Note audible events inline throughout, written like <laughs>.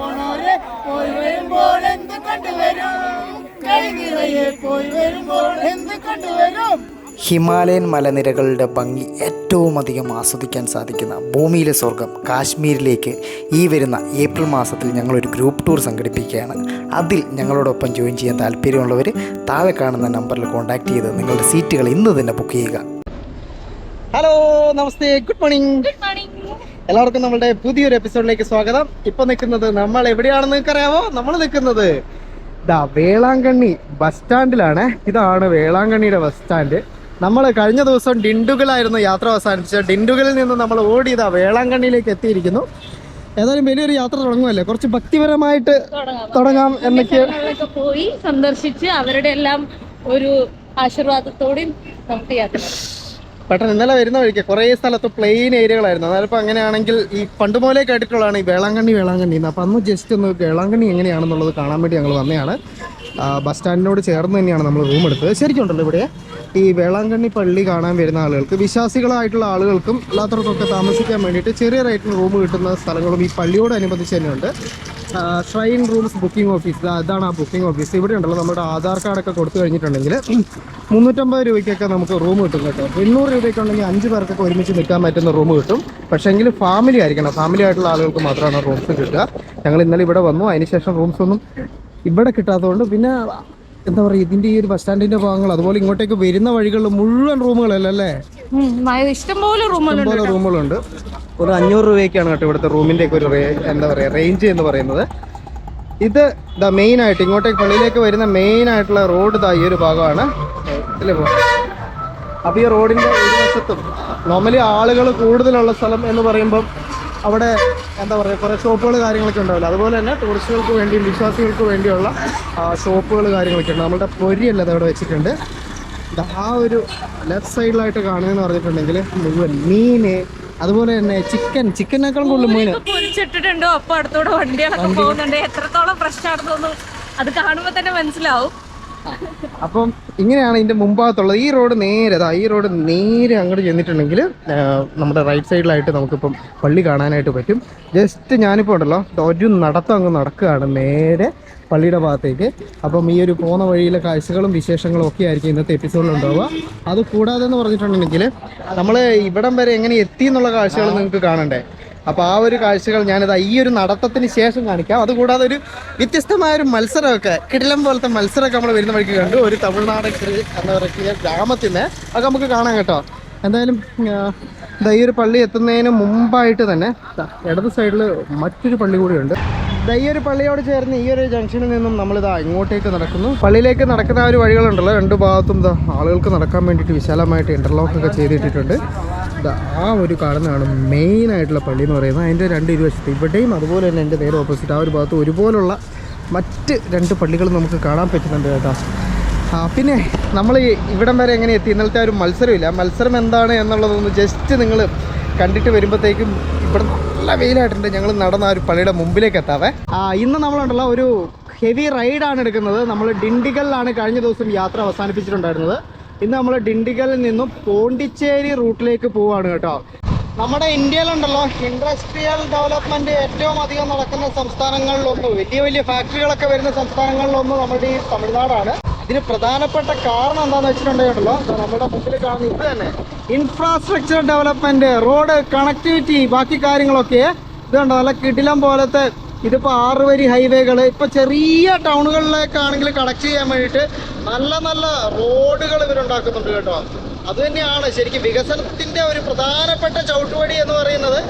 പോണോരെ പോയി വരുമ്പോൾ എന്ത് കണ്ടുവരും? കൈ നിറയെ പോയി വരുമ്പോൾ എന്ത് കണ്ടുവരും? ഹിമാലയൻ മലനിരകളുടെ ഭംഗി ഏറ്റവും അധികം ആസ്വദിക്കാൻ സാധിക്കുന്ന ഭൂമിയിലെ സ്വർഗം കാശ്മീരിലേക്ക് ഈ വരുന്ന ഏപ്രിൽ മാസത്തിൽ ഞങ്ങളൊരു ഗ്രൂപ്പ് ടൂർ സംഘടിപ്പിക്കുകയാണ്. അതിൽ ഞങ്ങളോടൊപ്പം ജോയിൻ ചെയ്യാൻ താല്പര്യമുള്ളവർ താഴെ കാണുന്ന നമ്പറിൽ കോൺടാക്റ്റ് ചെയ്ത് നിങ്ങളുടെ സീറ്റുകൾ ഇന്ന് തന്നെ ബുക്ക് ചെയ്യുക. ഹലോ നമസ്തേ ഗുഡ് മോർണിംഗ് ഗുഡ് മോർണിംഗ് എല്ലാവർക്കും നമ്മുടെ പുതിയൊരു എപ്പിസോഡിലേക്ക് സ്വാഗതം. ഇപ്പൊ നിൽക്കുന്നത് നമ്മൾ എവിടെയാണെന്ന് നിങ്ങൾക്ക് അറിയാമോ നമ്മൾ നിൽക്കുന്നത് ഇതാ വേളാങ്കണ്ണി ബസ് സ്റ്റാൻഡിലാണ് ഇതാണ് വേളാങ്കണ്ണിയുടെ ബസ് സ്റ്റാൻഡ് നമ്മൾ കഴിഞ്ഞ ദിവസം ഡിണ്ടുകളായിരുന്നു യാത്ര അവസാനിപ്പിച്ച ഡിണ്ടുകളിൽ നിന്ന് നമ്മൾ ഓടി ഇതാ വേളാങ്കണ്ണിയിലേക്ക് എത്തിയിരിക്കുന്നു. ഏതായാലും വലിയൊരു യാത്ര തുടങ്ങുമല്ലേ? കുറച്ച് ഭക്തിപരമായിട്ട് തുടങ്ങാം. എന്നൊക്കെ. പോയി സന്ദർശിച്ച് അവരുടെ എല്ലാം ഒരു ആശീർവാദത്തോടെ നമുക്ക് യാത്ര. പെട്ടെന്ന് ഇന്നലെ വരുന്ന വഴിക്ക് കുറേ സ്ഥലത്ത് പ്ലെയിൻ ഏരിയകളായിരുന്നു അതായത് അങ്ങനെയാണെങ്കിൽ ഈ പണ്ട് മുതലേ കേട്ടിട്ടുള്ളതാണ് ഈ വേളാങ്കണ്ണി വേളാങ്കണ്ണി. എന്ന് അപ്പോൾ അന്ന് ജസ്റ്റ് ഒന്ന് വേളാങ്കണ്ണി എങ്ങനെയാണെന്നുള്ളത് കാണാൻ വേണ്ടി ഞങ്ങൾ വന്നതാണ് ബസ് സ്റ്റാൻഡിനോട് ചേർന്ന് തന്നെയാണ് നമ്മൾ റൂം എടുത്തത്. ശരിക്കും ഉണ്ടല്ലോ ഇവിടെ? ഈ വേളാങ്കണ്ണി പള്ളി കാണാൻ വരുന്ന ആളുകൾക്ക് വിശ്വാസികളായിട്ടുള്ള ആളുകൾക്കും അല്ലാത്തവർക്കൊക്കെ താമസിക്കാൻ വേണ്ടിയിട്ട് ചെറിയ റേറ്റിന് റൂം കിട്ടുന്ന സ്ഥലങ്ങളും ഈ പള്ളിയോടനുബന്ധിച്ച് തന്നെയുണ്ട്. ഷ്രൈൻ റൂംസ് ബുക്കിംഗ് ഓഫീസ് അതാണ് ആ ബുക്കിംഗ് ഓഫീസ് ഇവിടെ ഉണ്ടല്ലോ നമ്മുടെ ആധാർ കാർഡൊക്കെ കൊടുത്തു കഴിഞ്ഞിട്ടുണ്ടെങ്കിൽ മുന്നൂറ്റമ്പത് രൂപയ്ക്കൊക്കെ നമുക്ക് റൂം കിട്ടും കേട്ടോ. എണ്ണൂറ് രൂപയ്ക്ക് ഉണ്ടെങ്കിൽ അഞ്ച് പേർക്കൊക്കെ ഒരുമിച്ച് നിൽക്കാൻ പറ്റുന്ന റൂം കിട്ടും. പക്ഷേ പക്ഷേങ്കിൽ ഫാമിലി ആയിരിക്കണം. ഫാമിലി ആയിട്ടുള്ള ആളുകൾക്ക് മാത്രമാണ് റൂംസ് കിട്ടുക. ഞങ്ങൾ ഇന്നലെ ഇവിടെ വന്നു. അതിനുശേഷം റൂംസ് ഒന്നും ഇവിടെ കിട്ടാത്തതുകൊണ്ട് പിന്നെ എന്താ പറയുക ഇതിന്റെ ഈ ഒരു ബസ് സ്റ്റാൻഡിന്റെ ഭാഗങ്ങൾ അതുപോലെ ഇങ്ങോട്ടേക്ക് വരുന്ന വഴികളിൽ മുഴുവൻ റൂമുകളല്ലേ ഇഷ്ടംപോലെ റൂമുകളുണ്ട് ഇഷ്ടംപോലെ റൂമുകളുണ്ട്. ഒരു അഞ്ഞൂറ് രൂപയ്ക്കാണ് കേട്ടോ ഇവിടുത്തെ റൂമിന്റെ ഒക്കെ ഒരു എന്താ പറയുക റേഞ്ച് എന്ന് പറയുന്നത്. ഇത് ദ മെയിൻ ആയിട്ട് ഇങ്ങോട്ടേക്ക് പള്ളിയിലേക്ക് വരുന്ന മെയിൻ ആയിട്ടുള്ള റോഡ് ദാ ഈ ഒരു ഭാഗമാണ്. ഇല്ലേ പോ അപ്പോൾ ഈ റോഡിന്റെ ഒരു വശത്തും നോർമലി ആളുകൾ കൂടുതലുള്ള സ്ഥലം എന്ന് പറയുമ്പം അവിടെ എന്താ പറയുക കുറേ ഷോപ്പുകൾ കാര്യങ്ങളൊക്കെ ഉണ്ടാവില്ല? അതുപോലെ തന്നെ ടൂറിസ്റ്റുകൾക്ക് വേണ്ടിയും വിശ്വാസികൾക്ക് വേണ്ടിയുള്ള ഷോപ്പുകൾ കാര്യങ്ങളൊക്കെ ഉണ്ട്. നമ്മുടെ പൊരിയല്ല അതവിടെ അവിടെ വെച്ചിട്ടുണ്ട് ആ ഒരു ലെഫ്റ്റ് സൈഡിലായിട്ട് കാണുകയെന്ന് പറഞ്ഞിട്ടുണ്ടെങ്കിൽ മുഴുവൻ മീന് അതുപോലെ തന്നെ ചിക്കൻ ചിക്കനേക്കാളും കൂടുതൽ മീൻ. ഇപ്പൊ പൊരിച്ചിട്ടിട്ടുണ്ടോ. അപ്പൊ അടുത്തോടെ വണ്ടികളൊക്കെ പോകുന്നുണ്ട്. എത്രത്തോളം പ്രശ്നമാണെന്നൊന്നും അത് കാണുമ്പോ തന്നെ മനസ്സിലാവും. <laughs> അപ്പം ഇങ്ങനെയാണ് ഇതിന്റെ മുമ്പാകത്തുള്ളത്. ഈ റോഡ് നേരെ അതാ ഈ റോഡ് നേരെ അങ്ങോട്ട് ചെന്നിട്ടുണ്ടെങ്കിൽ നമ്മുടെ റൈറ്റ് സൈഡിലായിട്ട് നമുക്കിപ്പം പള്ളി കാണാനായിട്ട് പറ്റും. ജസ്റ്റ് ഞാനിപ്പോൾ ഉണ്ടല്ലോ ഒരു നടത്തം അങ്ങ് നടക്കുകയാണ് നേരെ പള്ളിയുടെ ഭാഗത്തേക്ക്. അപ്പം ഈ ഒരു പോകുന്ന വഴിയിലെ കാഴ്ചകളും വിശേഷങ്ങളും ഒക്കെ ആയിരിക്കും ഇന്നത്തെ എപ്പിസോഡിൽ ഉണ്ടാവുക. അത് കൂടാതെ എന്ന് പറഞ്ഞിട്ടുണ്ടെങ്കിൽ നമ്മൾ ഇവിടം വരെ എങ്ങനെ എത്തി എന്നുള്ള കാഴ്ചകൾ നിങ്ങൾക്ക് കാണണ്ടേ? അപ്പോൾ ആ ഒരു കാഴ്ചകൾ ഞാനത് ഈ ഒരു നടത്തത്തിന് ശേഷം കാണിക്കാം. അതുകൂടാതെ ഒരു വ്യത്യസ്തമായ ഒരു മത്സരമൊക്കെ കിടിലം പോലത്തെ മത്സരമൊക്കെ നമ്മൾ വരുന്ന വഴിക്ക് കണ്ടു. ഒരു തമിഴ്നാട് എന്താ പറയുക ഗ്രാമത്തിൽ നിന്ന് അതൊക്കെ നമുക്ക് കാണാം കേട്ടോ. എന്തായാലും ഈ ഒരു പള്ളി എത്തുന്നതിന് മുമ്പായിട്ട് തന്നെ ഇടത് സൈഡിൽ മറ്റൊരു പള്ളി കൂടിയുണ്ട്. ഈ ഒരു പള്ളിയോട് ചേർന്ന് ഈ ഒരു ജംഗ്ഷനിൽ നിന്നും നമ്മളിതാ ഇങ്ങോട്ടേക്ക് നടക്കുന്നു. പള്ളിയിലേക്ക് നടക്കുന്ന ആ ഒരു വഴികളുണ്ടല്ലോ. രണ്ട് ഭാഗത്തും ഇതാ ആളുകൾക്ക് നടക്കാൻ വേണ്ടിയിട്ട് വിശാലമായിട്ട് ഇന്റർലോക്കൊക്കെ ചെയ്തിട്ടിട്ടുണ്ട്. ആ ഒരു കാണുന്നതാണ് മെയിൻ ആയിട്ടുള്ള പള്ളി എന്ന് പറയുന്നത് അതിന്റെ രണ്ട് ഇരുവശത്ത്. ഇവിടെയും അതുപോലെ തന്നെ എന്റെ നേരെ ഓപ്പോസിറ്റ് ആ ഒരു ഭാഗത്ത് ഒരുപോലുള്ള മറ്റ് രണ്ട് പള്ളികൾ നമുക്ക് കാണാൻ പറ്റുന്നുണ്ട് കേട്ടോ. പിന്നെ നമ്മൾ ഇവിടം വരെ എങ്ങനെ എത്തി? ഇന്നലത്തെ ഒരു മത്സരമില്ല. മത്സരം എന്താണ് എന്നുള്ളതൊന്ന് ജസ്റ്റ് നിങ്ങൾ കണ്ടിട്ട് വരുമ്പോഴത്തേക്കും ഇവിടെ നല്ല വെയിലായിട്ടുണ്ട്. ഞങ്ങൾ നടന്ന ആ ഒരു പള്ളിയുടെ മുമ്പിലേക്ക് എത്താവേ. ആ ഇന്ന് നമ്മളുണ്ടല്ലോ ഒരു ഹെവി റൈഡാണ് എടുക്കുന്നത്. നമ്മൾ ഡിണ്ടിഗലിലാണ് കഴിഞ്ഞ ദിവസം യാത്ര അവസാനിപ്പിച്ചിട്ടുണ്ടായിരുന്നത്. ഇന്ന് നമ്മൾ ഡിണ്ടിഗലിൽ നിന്നും പോണ്ടിച്ചേരി റൂട്ടിലേക്ക് പോവാണ് കേട്ടോ. നമ്മുടെ ഇന്ത്യയിലുണ്ടല്ലോ ഇൻഡസ്ട്രിയൽ ഡെവലപ്മെന്റ് ഏറ്റവും അധികം നടക്കുന്ന സംസ്ഥാനങ്ങളിലൊന്ന് വലിയ വലിയ ഫാക്ടറികളൊക്കെ വരുന്ന സംസ്ഥാനങ്ങളിലൊന്ന് നമ്മുടെ ഈ തമിഴ്നാടാണ്. ഇതിന് പ്രധാനപ്പെട്ട കാരണം എന്താണെന്ന് വെച്ചിട്ടുണ്ടെങ്കിലോ നമ്മുടെ മുമ്പിൽ കാണുന്ന ഇത് തന്നെ. ഇൻഫ്രാസ്ട്രക്ചർ ഡെവലപ്മെന്റ് റോഡ് കണക്ടിവിറ്റി ബാക്കി കാര്യങ്ങളൊക്കെ. ഇതുണ്ട് നല്ല കിടിലം പോലത്തെ ഇതിപ്പോൾ ആറ് വരി ഹൈവേകൾ ഇപ്പോൾ ചെറിയ ടൗണുകളിലേക്കാണെങ്കിൽ കണക്ട് ചെയ്യാൻ വേണ്ടിയിട്ട് നല്ല നല്ല റോഡുകൾ ഇവരുണ്ടാക്കുന്നുണ്ട് കേട്ടോ. അതുതന്നെയാണ് ശരിക്കും വികസനത്തിന്റെ ഒരു പ്രധാനപ്പെട്ട ചവിട്ടുപടി എന്ന് പറയുന്നത്.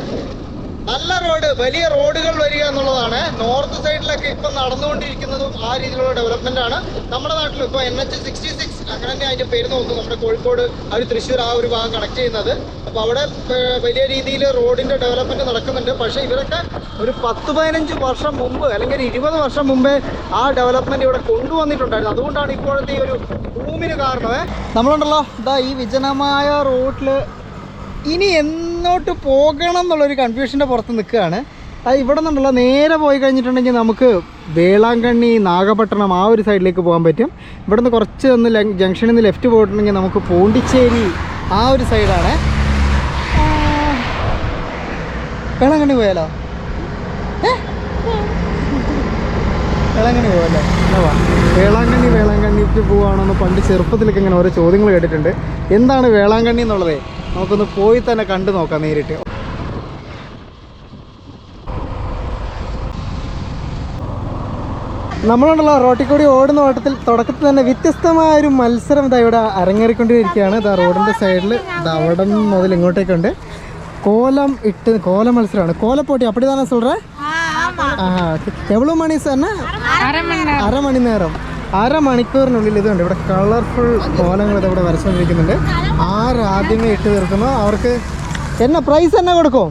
നല്ല റോഡ് വലിയ റോഡുകൾ വരിക എന്നുള്ളതാണ്. നോർത്ത് സൈഡിലൊക്കെ ഇപ്പം നടന്നുകൊണ്ടിരിക്കുന്നതും ആ രീതിയിലുള്ള ഡെവലപ്മെന്റ് ആണ്. നമ്മുടെ നാട്ടിൽ ഇപ്പോൾ എൻ എച്ച് സിക്സ്റ്റി സിക്സ് അങ്ങനെ തന്നെ അതിന്റെ പേര് നോക്കുന്നു. നമ്മുടെ കോഴിക്കോട് ഒരു തൃശ്ശൂർ ആ ഒരു ഭാഗം കണക്ട് ചെയ്യുന്നത്. അപ്പോൾ അവിടെ വലിയ രീതിയിൽ റോഡിന്റെ ഡെവലപ്മെന്റ് നടക്കുന്നുണ്ട്. പക്ഷേ ഇവരൊക്കെ ഒരു പത്ത് പതിനഞ്ച് വർഷം മുമ്പ് അല്ലെങ്കിൽ ഇരുപത് വർഷം മുമ്പേ ആ ഡെവലപ്മെന്റ് ഇവിടെ കൊണ്ടുവന്നിട്ടുണ്ടായിരുന്നു. അതുകൊണ്ടാണ് ഇപ്പോഴത്തെ ഈ ഒരു ഭൂമിന് കാരണമേ നമ്മളുണ്ടല്ലോ. ഇതാ ഈ വിജനമായ റോഡിൽ ഇനി എന്നോട്ട് പോകണം എന്നുള്ളൊരു കൺഫ്യൂഷന്റെ പുറത്ത് നിൽക്കുകയാണ്. അത് ഇവിടെ നിന്നുള്ള നേരെ പോയി കഴിഞ്ഞിട്ടുണ്ടെങ്കിൽ നമുക്ക് വേളാങ്കണ്ണി നാഗപട്ടണം ആ ഒരു സൈഡിലേക്ക് പോകാൻ പറ്റും. ഇവിടെ നിന്ന് കുറച്ച് ഒന്ന് ജംഗ്ഷനിൽ നിന്ന് ലെഫ്റ്റ് പോയിട്ടുണ്ടെങ്കിൽ നമുക്ക് പോണ്ടിച്ചേരി ആ ഒരു സൈഡാണ് വേളാങ്കണ്ണി പോയാലോ? വേളാങ്കണ്ണി പോവല്ലേ എന്നാ വേളാങ്കണ്ണി വേളാങ്കണ്ണിക്ക് പോവാണെന്ന് പണ്ട് ചെറുപ്പത്തിലൊക്കെ ഇങ്ങനെ ഓരോ ചോദ്യങ്ങൾ കേട്ടിട്ടുണ്ട്. എന്താണ് വേളാങ്കണ്ണി എന്നുള്ളത്? നമുക്കൊന്ന് പോയി തന്നെ കണ്ടു നോക്കാം നേരിട്ട്. നമ്മളുണ്ടല്ലോ റോട്ടിൽ കൂടി ഓടുന്ന ഓട്ടത്തിൽ തുടക്കത്തിൽ തന്നെ വ്യത്യസ്തമായ ഒരു മത്സരം ഇതാ ഇവിടെ അരങ്ങേറിക്കൊണ്ടിരിക്കുകയാണ്. ഇതാ റോഡിന്റെ സൈഡിൽ ഇതാ അവിടെ മുതൽ ഇങ്ങോട്ടേക്കുണ്ട്. കോലം ഇട്ട് കോല മത്സരമാണ്. കോലപ്പോട്ടി போட்டி அப்படிதானே சொல்ற எவ்வளவு മണി சார்னா അരമണി അരമണി நேரம் അരമണിക്കൂറിനുള്ളിൽ ഇതുണ്ട് ഇവിടെ കളർഫുൾ കോലങ്ങൾ ഇത് ഇവിടെ വരച്ചുകൊണ്ടിരിക്കുന്നുണ്ട് ആര് ആദ്യമേ ഇട്ട് തീർക്കുന്നോ അവർക്ക് എന്നാ പ്രൈസ് എന്നാ കൊടുക്കും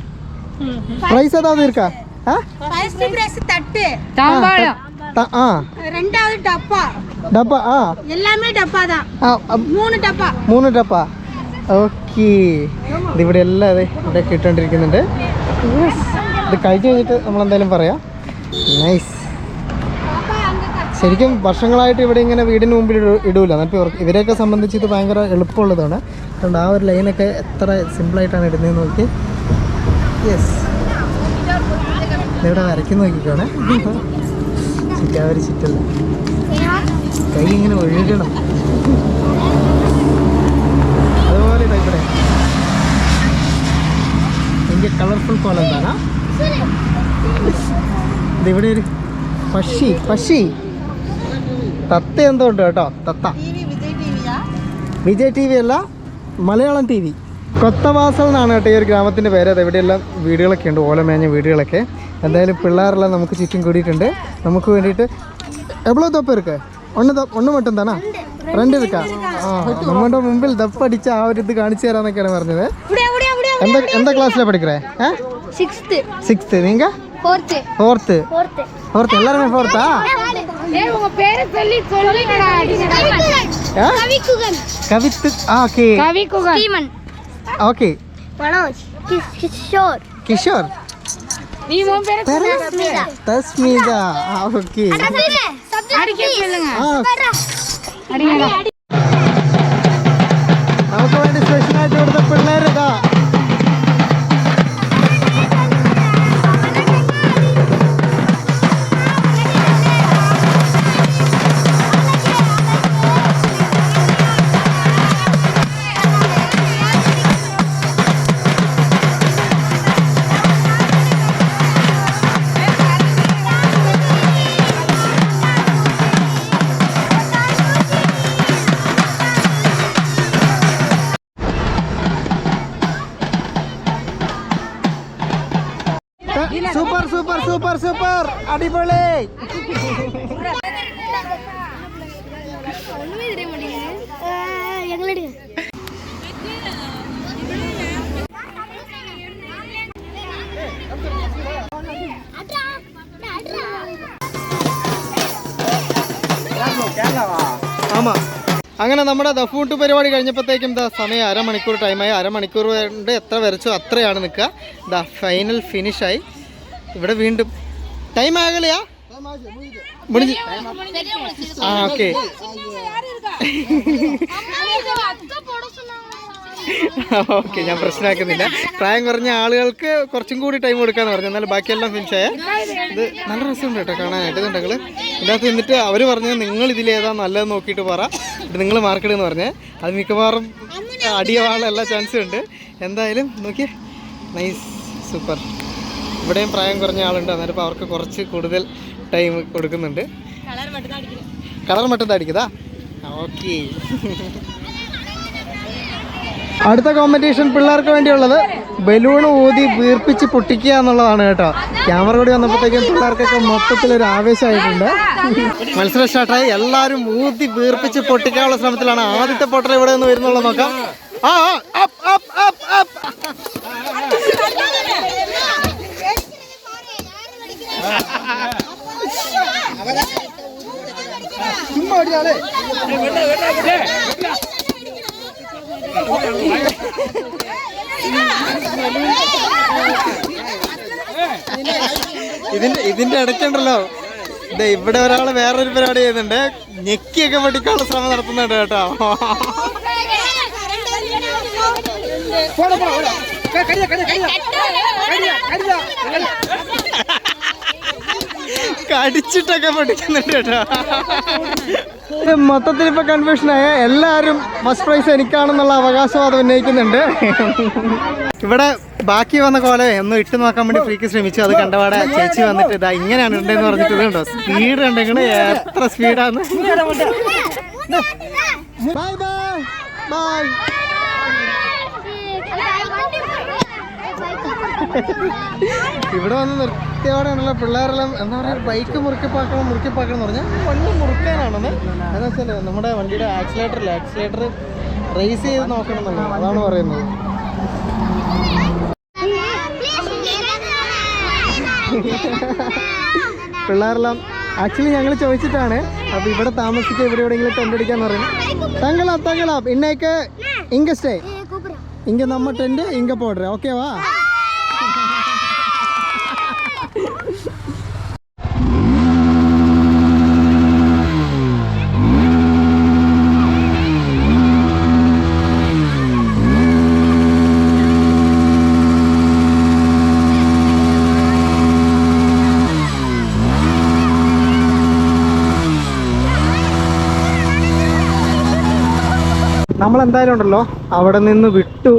പ്രൈസ് ഏതാ തീർക്കാ ആ ஃபர்ஸ்ட் பிரைஸ் தட்டு ത- ആ ரெண்டாவது டப்பா ഡബ്ബ ആ எல்லாமே டப்பா தான் ആ ആ, மூணு டப்பா മൂന്ന് ഡപ്പ ഓക്കെ ഇതിവിടെ എല്ലാം അതെ ഇവിടെ കിട്ടുകൊണ്ടിരിക്കുന്നുണ്ട് ഇത് കഴിച്ചു കഴിഞ്ഞിട്ട് നമ്മൾ എന്തായാലും പറയാം നൈസ് ശരിക്കും വർഷങ്ങളായിട്ട് ഇവിടെ ഇങ്ങനെ വീടിന് മുമ്പിൽ ഇടൂ- ഇടൂല. ഇവരെയൊക്കെ സംബന്ധിച്ച് ഇത് ഭയങ്കര എളുപ്പമുള്ളതാണ്. അതുകൊണ്ട് ആ ഒരു ലൈനൊക്കെ എത്ര സിമ്പിളായിട്ടാണ് ഇടുന്നത് നോക്കി. യെസ് ഇവിടെ വരയ്ക്കുന്ന നോക്കിക്കോണേ. ചിറ്റാവരി ചിറ്റല്ല കൈ ഇങ്ങനെ ഒഴുകണം. അതുപോലെ ഇവിടെ. എനിക്ക് കളർഫുൾ കോലം എന്താണ്? ഇതിവിടെ ഒരു പക്ഷി പക്ഷി. തത്ത എന്തോ കേട്ടോ തത്ത. വിജയ് ടി വി അല്ല മലയാളം ടി വി. കൊത്തവാസൽ എന്നാണ് കേട്ടോ ഈ ഒരു ഗ്രാമത്തിന്റെ പേര്. അത് എവിടെയെല്ലാം വീടുകളൊക്കെ ഉണ്ട് ഓലമേഞ്ഞ വീടുകളൊക്കെ. എന്തായാലും പിള്ളേരെല്ലാം നമുക്ക് ചുറ്റും കൂടിയിട്ടുണ്ട്. നമുക്ക് വേണ്ടിയിട്ട് എവ്വളോ തൊപ്പ് ഇருக்கு ഒന്ന് ഒന്ന് മട്ടും താണാ രണ്ട് എടുക്കാം ആ നമ്മുടെ മുമ്പിൽ ദപ്പടിച്ച ആ ഒരു ഇത് കാണിച്ചു തരാന്നൊക്കെയാണ് പറഞ്ഞത്. എന്താ എന്താ ക്ലാസ്സിലാണ് പഠിക്കറേ സിക്സ് സിക്സ്ത് നിങ്ങൾ ഫോർത്ത് ഫോർത്ത് ഫോർത്ത് എല്ലാവരുமே ഫോർത്താ ஏய் உங்க பேரை சொல்லி சொல்லுங்கடா ഏ? கவிக்குகன் കവിത്ത് ആ ഓക്കെ கவிக்குகன் ஸ்டீமன் ഓക്കെ மனோஜ் கிஷோர் കിഷോർ நீ உன் பேரை തസ്മീത തസ്മീത ആ ഓക്കെ அடிக்க சொல்லுங்க ആ அடிங்கடா നമുക്ക് വേണ്ടി സ്പെഷ്യലായിട്ട് ഇവിടുത്തെ പിള്ളേരിതാ ആമാ. അങ്ങനെ നമ്മുടെ ദഫൂട്ട് പരിപാടി കഴിഞ്ഞപ്പോഴത്തേക്കും ദാ സമയം അരമണിക്കൂർ ടൈമായി അരമണിക്കൂർ കൊണ്ട് എത്ര വരച്ചോ അത്രയാണ് നിൽക്കുക. ഇതാ ഫൈനൽ ഫിനിഷായി ഇവിടെ വീണ്ടും ടൈം ആകലെയാ? മുടിഞ്ഞ് ആ ഓക്കെ <laughs> ഓക്കെ ഞാൻ പ്രശ്നമാക്കുന്നില്ല. പ്രായം കുറഞ്ഞ ആളുകൾക്ക് കുറച്ചും കൂടി ടൈം കൊടുക്കാന്ന് പറഞ്ഞു. എന്നാൽ ബാക്കിയെല്ലാം ഫിനിഷായ ഇത് നല്ല രസമുണ്ട് കേട്ടോ കാണാനായിട്ട്. ഇതുണ്ടെങ്കിൽ ഇതിനകത്ത് നിന്നിട്ട് അവർ പറഞ്ഞത് നിങ്ങൾ ഇതിലേതാ നല്ലത് നോക്കിയിട്ട് പറ. ഇത് നിങ്ങൾ എന്ന് പറഞ്ഞേ. അത് മിക്കവാറും അടിയവാനുള്ള എല്ലാ ചാൻസും ഉണ്ട്. എന്തായാലും നോക്കിയേ. നൈസ് സൂപ്പർ ഇവിടെയും പ്രായം കുറഞ്ഞ ആളുണ്ട്. അന്നേരം ഇപ്പോൾ അവർക്ക് കുറച്ച് കൂടുതൽ ടൈം കൊടുക്കുന്നുണ്ട്. കളർ മട്ടം അടിക്കതാ ഓക്കെ അടുത്ത കോമ്പറ്റീഷൻ പിള്ളേർക്ക് വേണ്ടിയുള്ളത് ബലൂൺ ഊതി വീർപ്പിച്ച് പൊട്ടിക്കുക എന്നുള്ളതാണ് കേട്ടോ. ക്യാമറ കൂടി വന്നപ്പോഴത്തേക്കും പിള്ളേർക്കൊക്കെ മൊത്തത്തിലൊരു ആവേശമായിട്ടുണ്ട്. മത്സരം സ്റ്റാർട്ടായി എല്ലാവരും ഊതി വീർപ്പിച്ച് പൊട്ടിക്കാനുള്ള ശ്രമത്തിലാണ് ആദ്യത്തെ പൊട്ടൽ ഇവിടെ നിന്ന് വരുന്നുള്ളത് നോക്കാം. ആ ആ, ആ ആ ആ ആ ആ ആ ചുമ്മാ ഓടിയാളേ ഇതിന്റെ ഇതിന്റെ ഇടയ്ക്കുണ്ടല്ലോ. ഇവിടെ ഒരാൾ വേറൊരു പരിപാടി ചെയ്യുന്നുണ്ട്. ഞെക്കിയൊക്കെ പഠിക്കാനുള്ള ശ്രമം നടത്തുന്നുണ്ട് കേട്ടോ. കടിച്ചിട്ടൊക്കെ പഠിക്കുന്നുണ്ട് കേട്ടോ. മൊത്തത്തിൽ ഇപ്പൊ കൺഫ്യൂഷൻ ആയ എല്ലാരും ഫസ്റ്റ് പ്രൈസ് എനിക്കാണെന്നുള്ള അവകാശവാദം ഉന്നയിക്കുന്നുണ്ട്. ഇവിടെ ബാക്കി വന്ന കോലെ ഒന്ന് ഇട്ട് നോക്കാൻ വേണ്ടി ഫ്രീക്ക് ശ്രമിച്ചു. അത് കണ്ടപാടെ ചേച്ചി വന്നിട്ട് ഇതാ ഇങ്ങനെയാണ് ഉണ്ടെന്ന് പറഞ്ഞിട്ട് ഇതുണ്ടോ സ്പീഡ് ഉണ്ടെങ്കിൽ എത്ര സ്പീഡാന്ന് ബൈ ബൈ ബൈ ഇവിടെ വന്ന് നിർത്തിയോടെയാണല്ലോ പിള്ളേരെല്ലാം. എന്താ പറയുക ബൈക്ക് മുറുക്കി മുറുക്കിപ്പാക്കണം മുറുക്കിപ്പാക്കണം എന്ന് പറഞ്ഞാൽ വണ്ടി മുറുക്കാനാണെന്ന്. എന്താ വെച്ചാൽ നമ്മുടെ വണ്ടിയുടെ ആക്സിലേറ്ററില്ല ആക്സിലേറ്റർ റേസ് ചെയ്ത് നോക്കണം എന്നുള്ളത് അതാണ് പറയുന്നത്. പിള്ളേരെല്ലാം ആക്ച്വലി ഞങ്ങൾ ചോദിച്ചിട്ടാണ്. അപ്പോൾ ഇവിടെ താമസിക്കുക ഇവിടെ എവിടെയെങ്കിലും ടെന്റ് അടിക്കാന്ന് പറയുന്നത്. തങ്ങളാ തങ്ങളാ ഇന്നേക്ക് ഇങ്ക സ്റ്റേ ഇങ്ക നമ്മ ടെന്റ് ഇങ്ക പോടുற ഓക്കേവാ നമ്മൾ എന്തായാലും ഉണ്ടല്ലോ അവിടെ നിന്ന് വിട്ടു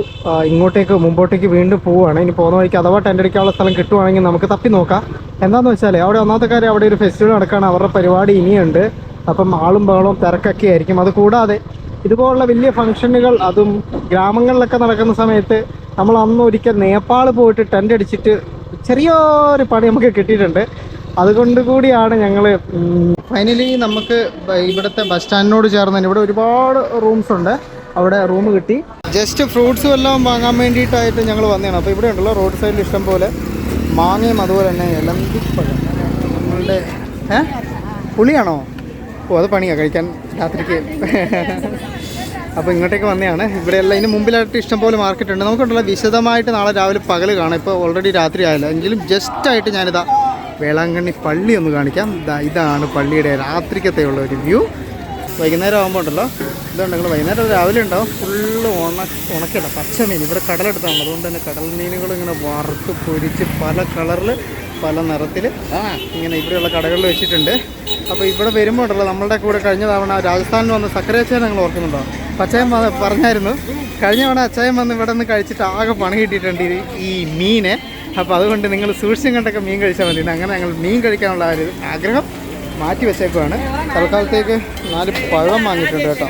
ഇങ്ങോട്ടേക്ക് മുമ്പോട്ടേക്ക് വീണ്ടും പോവുകയാണ്. ഇനി പോകുന്ന വഴിക്ക് അഥവാ ടെന്റ് അടിക്കാനുള്ള സ്ഥലം കിട്ടുവാണെങ്കിൽ നമുക്ക് തപ്പി നോക്കാം. എന്താണെന്ന് വെച്ചാൽ അവിടെ ഒന്നാമത്തെ കാര്യം അവിടെ ഒരു ഫെസ്റ്റിവൽ നടക്കുകയാണ്. അവരുടെ പരിപാടി ഇനിയുണ്ട്. അപ്പം ആളും ബഹളവും തിരക്കൊക്കെ ആയിരിക്കും. അതുകൂടാതെ ഇതുപോലുള്ള വലിയ ഫംഗ്ഷനുകൾ അതും ഗ്രാമങ്ങളിലൊക്കെ നടക്കുന്ന സമയത്ത് നമ്മൾ അന്ന് ഒരിക്കൽ നേപ്പാൾ പോയിട്ട് ടെന്റ് അടിച്ചിട്ട് ചെറിയൊരു പണി നമുക്ക് കിട്ടിയിട്ടുണ്ട്. അതുകൊണ്ട് കൂടിയാണ് ഞങ്ങൾ ഫൈനലി നമുക്ക് ഇവിടുത്തെ ബസ് സ്റ്റാൻഡിനോട് ചേർന്ന് തന്നെ ഇവിടെ ഒരുപാട് റൂംസ് ഉണ്ട്. അവിടെ റൂം കിട്ടി. ജസ്റ്റ് ഫ്രൂട്ട്സ് എല്ലാം വാങ്ങാൻ വേണ്ടിയിട്ടായിട്ട് ഞങ്ങൾ വന്നതാണ്. അപ്പോൾ ഇവിടെ ഉണ്ടല്ലോ റോഡ് സൈഡിൽ ഇഷ്ടം പോലെ മാങ്ങയും അതുപോലെ തന്നെ ഇലന്തിപ്പഴം നമ്മളുടെ ഏ? പുളിയാണോ? ഓ അത് പണിയാണ് കഴിക്കാൻ രാത്രിക്ക്. അപ്പോൾ ഇങ്ങോട്ടേക്ക് വന്നതാണ്. ഇവിടെ എല്ലാം ഇതിന് മുമ്പിലായിട്ട് ഇഷ്ടംപോലെ മാർക്കറ്റ് ഉണ്ട്. നമുക്കുണ്ടല്ലോ വിശദമായിട്ട് നാളെ രാവിലെ പകൽ കാണാം. ഇപ്പോൾ ഓൾറെഡി രാത്രി ആയല്ലോ. എങ്കിലും ജസ്റ്റായിട്ട് ഞാനിതാ വേളാങ്കണ്ണി പള്ളി ഒന്ന് കാണിക്കാം. ഇതാണ് പള്ളിയുടെ രാത്രിക്കത്തെ ഉള്ള ഒരു വ്യൂ. വൈകുന്നേരം ആകുമ്പോൾ ഉണ്ടല്ലോ ഇതുണ്ടെങ്കിൽ വൈകുന്നേരം രാവിലെ ഉണ്ടാവും. ഫുള്ള് ഉണ ഉണക്കല്ല പച്ചമീൻ. ഇവിടെ കടലെടുത്താണ് അതുകൊണ്ട് തന്നെ കടൽ മീനുകൾ ഇങ്ങനെ വറുത്ത് പൊരിച്ച് പല കളറിൽ പല നിറത്തിൽ ഇങ്ങനെ ഇവിടെയുള്ള കടകളിൽ വെച്ചിട്ടുണ്ട്. അപ്പോൾ ഇവിടെ വരുമ്പോൾ ഉണ്ടല്ലോ നമ്മളുടെ കൂടെ കഴിഞ്ഞ തവണ രാജസ്ഥാനിൽ വന്ന സക്കരേച്ചയെ നിങ്ങൾ ഓർക്കുന്നുണ്ടോ? പച്ചയൻ പറഞ്ഞായിരുന്നു. കഴിഞ്ഞ തവണ അച്ചായൻ വന്ന് ഇവിടെ നിന്ന് കഴിച്ചിട്ട് ആകെ പണി കിട്ടിയിട്ടുണ്ട് ഈ മീനെ. അപ്പോൾ അതുകൊണ്ട് നിങ്ങൾ സൂക്ഷിച്ചും കണ്ടൊക്കെ മീൻ കഴിച്ചാൽ മതി. അങ്ങനെ ഞങ്ങൾ മീൻ കഴിക്കാനുള്ള ഒരു ആഗ്രഹം മാറ്റി വെച്ചേക്കുവാണ്. തൽക്കാലത്തേക്ക് നാല് പഴം വാങ്ങിയിട്ടുണ്ട് കേട്ടോ.